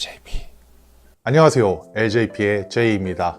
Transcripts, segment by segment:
LJP. 안녕하세요. LJP의 J입니다.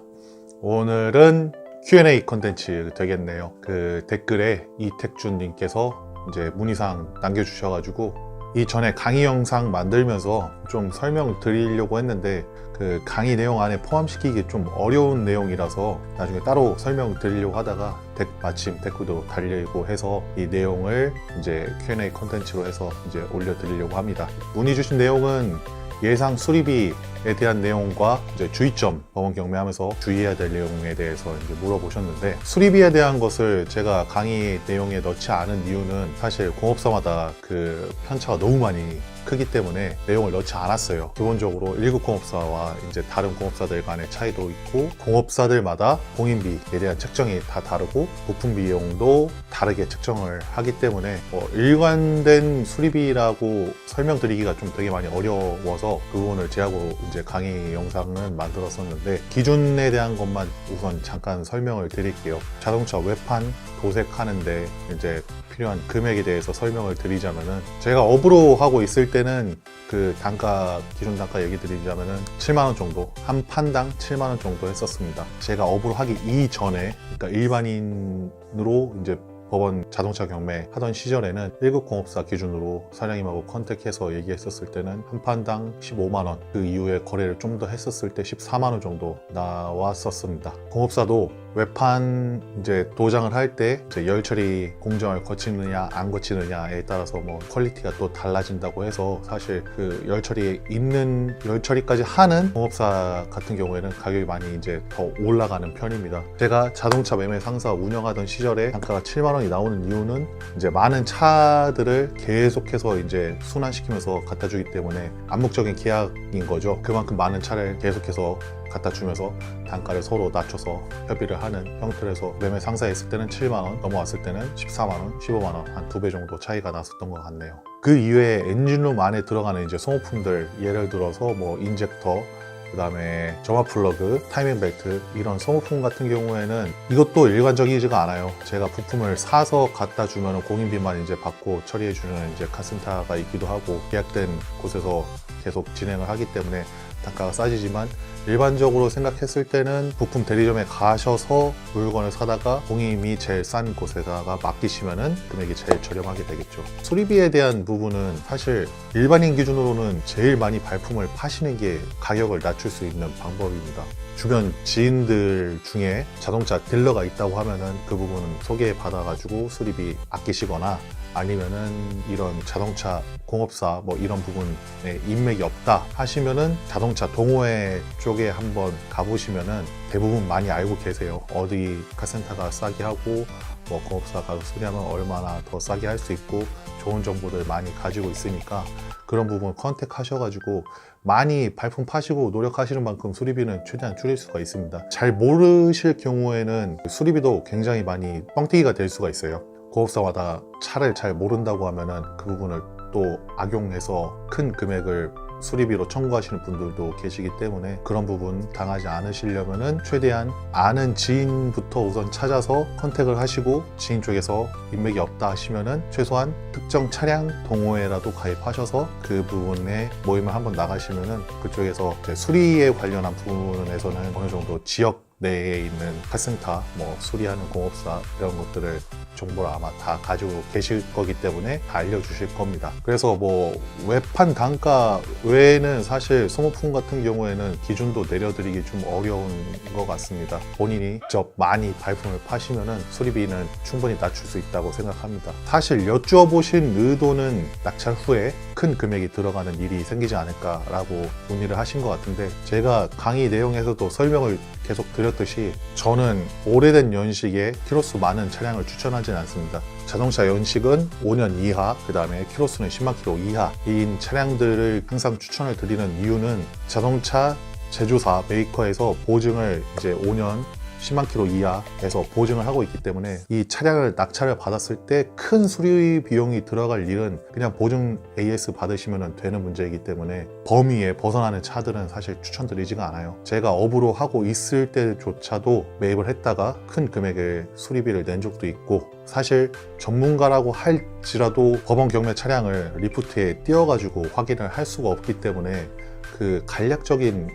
오늘은 Q&A 컨텐츠 되겠네요. 그 댓글에 이택준 님께서 이제 문의사항 남겨주셔가지고 이전에 강의 영상 만들면서 좀 설명을 드리려고 했는데 그 강의 내용 안에 포함시키기 좀 어려운 내용이라서 나중에 따로 설명 드리려고 하다가 댓- 마침 댓글도 달리고 해서 이 내용을 이제 Q&A 컨텐츠로 해서 이제 올려드리려고 합니다. 문의 주신 내용은 예상 수리비에 대한 내용과 이제 주의점 법원 경매하면서 주의해야 될 내용에 대해서 이제 물어보셨는데 수리비에 대한 것을 제가 강의 내용에 넣지 않은 이유는 사실 공업사마다 그 편차가 너무 많이 크기 때문에 내용을 넣지 않았어요. 기본적으로 1급 공업사와 이제 다른 공업사들 간의 차이도 있고 공업사들마다 공인비에 대한 책정이 다 다르고 부품 비용도 다르게 책정을 하기 때문에 뭐 일관된 수리비라고 설명드리기가 좀 되게 많이 어려워서 그 부분을 제하고 이제 강의 영상은 만들었었는데 기준에 대한 것만 우선 잠깐 설명을 드릴게요. 자동차 외판 도색하는데 이제 필요한 금액에 대해서 설명을 드리자면은 제가 업으로 하고 있을 때는 그 단가 기준 단가 얘기 드리자면은 7만 원 정도 한 판당 7만 원 정도 했었습니다. 제가 업으로 하기 이전에 그러니까 일반인으로 이제 법원 자동차 경매 하던 시절에는 1급 공업사 기준으로 사장님하고 컨택해서 얘기했었을 때는 한 판당 15만 원. 그 이후에 거래를 좀 더 했었을 때 14만 원 정도 나왔었습니다. 공업사도 외판 이제 도장을 할 때 열 처리 공정을 거치느냐 안 거치느냐에 따라서 뭐 퀄리티가 또 달라진다고 해서 사실 그 열 처리에 있는 열 처리까지 하는 공업사 같은 경우에는 가격이 많이 이제 더 올라가는 편입니다. 제가 자동차 매매 상사 운영하던 시절에 단가가 7만 원이 나오는 이유는 이제 많은 차들을 계속해서 이제 순환시키면서 갖다 주기 때문에 암묵적인 계약인 거죠. 그만큼 많은 차를 계속해서 갖다 주면서 단가를 서로 낮춰서 협의를 하는 형태로서 매매 상사했을 때는 7만 원, 넘어왔을 때는 14만 원, 15만 원, 한 두 배 정도 차이가 났었던 것 같네요. 그 이외에 엔진룸 안에 들어가는 이제 소모품들, 예를 들어서 뭐 인젝터, 그 다음에 점화 플러그, 타이밍 벨트 이런 소모품 같은 경우에는 이것도 일관적이지가 않아요. 제가 부품을 사서 갖다 주면 공인비만 이제 받고 처리해주는 이제 카센터가 있기도 하고 계약된 곳에서 계속 진행을 하기 때문에 단가가 싸지지만 일반적으로 생각했을 때는 부품 대리점에 가셔서 물건을 사다가 공임이 제일 싼 곳에다가 맡기시면은 금액이 제일 저렴하게 되겠죠. 수리비에 대한 부분은 사실 일반인 기준으로는 제일 많이 발품을 파시는 게 가격을 낮출 수 있는 방법입니다. 주변 지인들 중에 자동차 딜러가 있다고 하면은 그 부분은 소개 받아가지고 수리비 아끼시거나 아니면은 이런 자동차 공업사 뭐 이런 부분에 인맥이 없다 하시면은 자동차 동호회 쪽에 한번 가보시면은 대부분 많이 알고 계세요. 어디 카센터가 싸게 하고 뭐 공업사가 수리하면 얼마나 더 싸게 할 수 있고 좋은 정보들 많이 가지고 있으니까 그런 부분 컨택 하셔가지고 많이 발품 파시고 노력하시는 만큼 수리비는 최대한 줄일 수가 있습니다. 잘 모르실 경우에는 수리비도 굉장히 많이 뻥튀기가 될 수가 있어요. 고업사마다 차를 잘 모른다고 하면은 그 부분을 또 악용해서 큰 금액을 수리비로 청구하시는 분들도 계시기 때문에 그런 부분 당하지 않으시려면은 최대한 아는 지인부터 우선 찾아서 컨택을 하시고 지인 쪽에서 인맥이 없다 하시면은 최소한 특정 차량 동호회라도 가입하셔서 그 부분에 모임을 한번 나가시면은 그쪽에서 수리에 관련한 부분에서는 어느 정도 지역 내에 있는 카센터, 뭐 수리하는 공업사 이런 것들을 정보를 아마 다 가지고 계실 거기 때문에 다 알려주실 겁니다. 그래서 뭐 외판 단가 외에는 사실 소모품 같은 경우에는 기준도 내려드리기 좀 어려운 것 같습니다. 본인이 직접 많이 발품을 파시면은 수리비는 충분히 낮출 수 있다고 생각합니다. 사실 여쭈어 보신 의도는 낙찰 후에 큰 금액이 들어가는 일이 생기지 않을까라고 문의를 하신 것 같은데 제가 강의 내용에서도 설명을 계속 드렸듯이 저는 오래된 연식에 키로수 많은 차량을 추천하 진 않습니다. 자동차 연식은 5년 이하, 그 다음에 키로수는 10만 킬로 이하인 차량들을 항상 추천을 드리는 이유는 자동차 제조사 메이커에서 보증을 이제 5년 10만 킬로 이하에서 보증을 하고 있기 때문에 이 차량을 낙찰을 받았을 때 큰 수리 비용이 들어갈 일은 그냥 보증 AS 받으시면 되는 문제이기 때문에 범위에 벗어나는 차들은 사실 추천드리지가 않아요. 제가 업으로 하고 있을 때조차도 매입을 했다가 큰 금액의 수리비를 낸 적도 있고 사실 전문가라고 할지라도 법원 경매 차량을 리프트에 띄워가지고 확인을 할 수가 없기 때문에 그 간략적인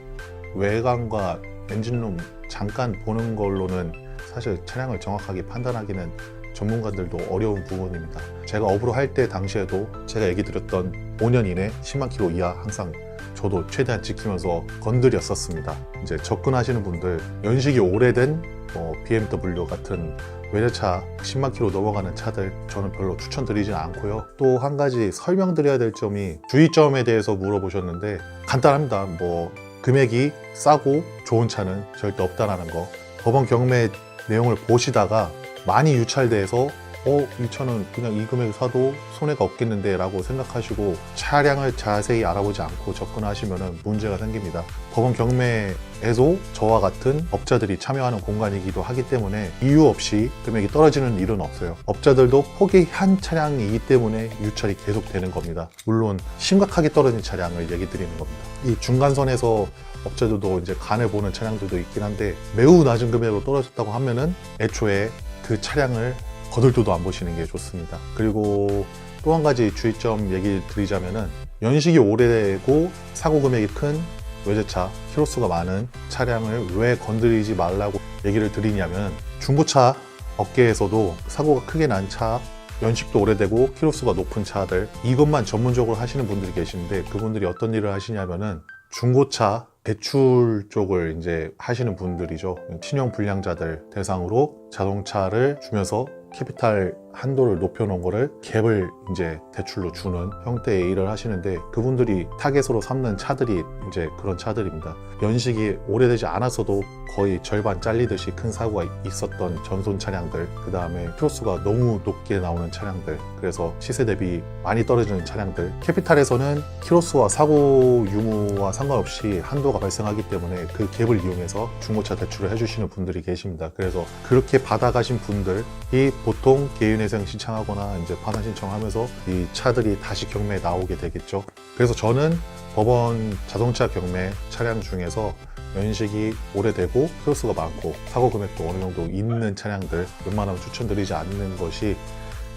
외관과 엔진룸 잠깐 보는 걸로는 사실 차량을 정확하게 판단하기는 전문가들도 어려운 부분입니다. 제가 업으로 할 때 당시에도 제가 얘기 드렸던 5년 이내 10만 킬로 이하 항상 저도 최대한 지키면서 건드렸었습니다. 이제 접근하시는 분들 연식이 오래된 뭐 BMW 같은 외제차 10만 킬로 넘어가는 차들 저는 별로 추천드리지 않고요. 또 한 가지 설명드려야 될 점이 주의점에 대해서 물어보셨는데 간단합니다. 뭐 금액이 싸고 좋은 차는 절대 없다라는 거. 법원 경매 내용을 보시다가 많이 유찰돼서 어, 이 차는 그냥 이 금액 사도 손해가 없겠는데 라고 생각하시고 차량을 자세히 알아보지 않고 접근하시면 문제가 생깁니다. 법원 경매에도 저와 같은 업자들이 참여하는 공간이기도 하기 때문에 이유 없이 금액이 떨어지는 일은 없어요. 업자들도 포기한 차량이기 때문에 유찰이 계속되는 겁니다. 물론 심각하게 떨어진 차량을 얘기 드리는 겁니다. 이 중간선에서 업자들도 이제 간을 보는 차량들도 있긴 한데 매우 낮은 금액으로 떨어졌다고 하면은 애초에 그 차량을 거들떠도 안 보시는 게 좋습니다. 그리고 또 한 가지 주의점 얘기 드리자면은 연식이 오래되고 사고 금액이 큰 외제차, 키로수가 많은 차량을 왜 건드리지 말라고 얘기를 드리냐면 중고차 업계에서도 사고가 크게 난 차, 연식도 오래되고 키로수가 높은 차들 이것만 전문적으로 하시는 분들이 계시는데 그분들이 어떤 일을 하시냐면은 중고차 대출 쪽을 이제 하시는 분들이죠. 신용 불량자들 대상으로 자동차를 주면서 캐피탈 한도를 높여놓은 거를 갭을 이제 대출로 주는 형태의 일을 하시는데 그분들이 타겟으로 삼는 차들이 이제 그런 차들입니다. 연식이 오래되지 않았어도 거의 절반 잘리듯이 큰 사고가 있었던 전손 차량들, 그 다음에 키로수가 너무 높게 나오는 차량들, 그래서 시세 대비 많이 떨어지는 차량들. 캐피탈에서는 키로수와 사고 유무와 상관없이 한도가 발생하기 때문에 그 갭을 이용해서 중고차 대출을 해주시는 분들이 계십니다. 그래서 그렇게 받아가신 분들이 보통 개인회생 신청하거나 이제 파산 신청하면서 이 차들이 다시 경매에 나오게 되겠죠. 그래서 저는 법원 자동차 경매 차량 중에서 연식이 오래되고 키로수가 많고 사고 금액도 어느 정도 있는 차량들 웬만하면 추천드리지 않는 것이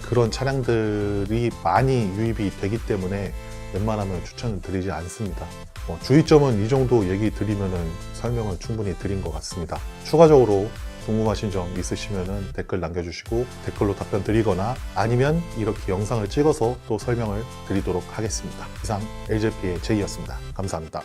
그런 차량들이 많이 유입이 되기 때문에 웬만하면 추천을 드리지 않습니다. 뭐 주의점은 이 정도 얘기 드리면은 설명을 충분히 드린 것 같습니다. 추가적으로 궁금하신 점 있으시면 댓글 남겨주시고 댓글로 답변 드리거나 아니면 이렇게 영상을 찍어서 또 설명을 드리도록 하겠습니다. 이상 LJP의 제이였습니다. 감사합니다.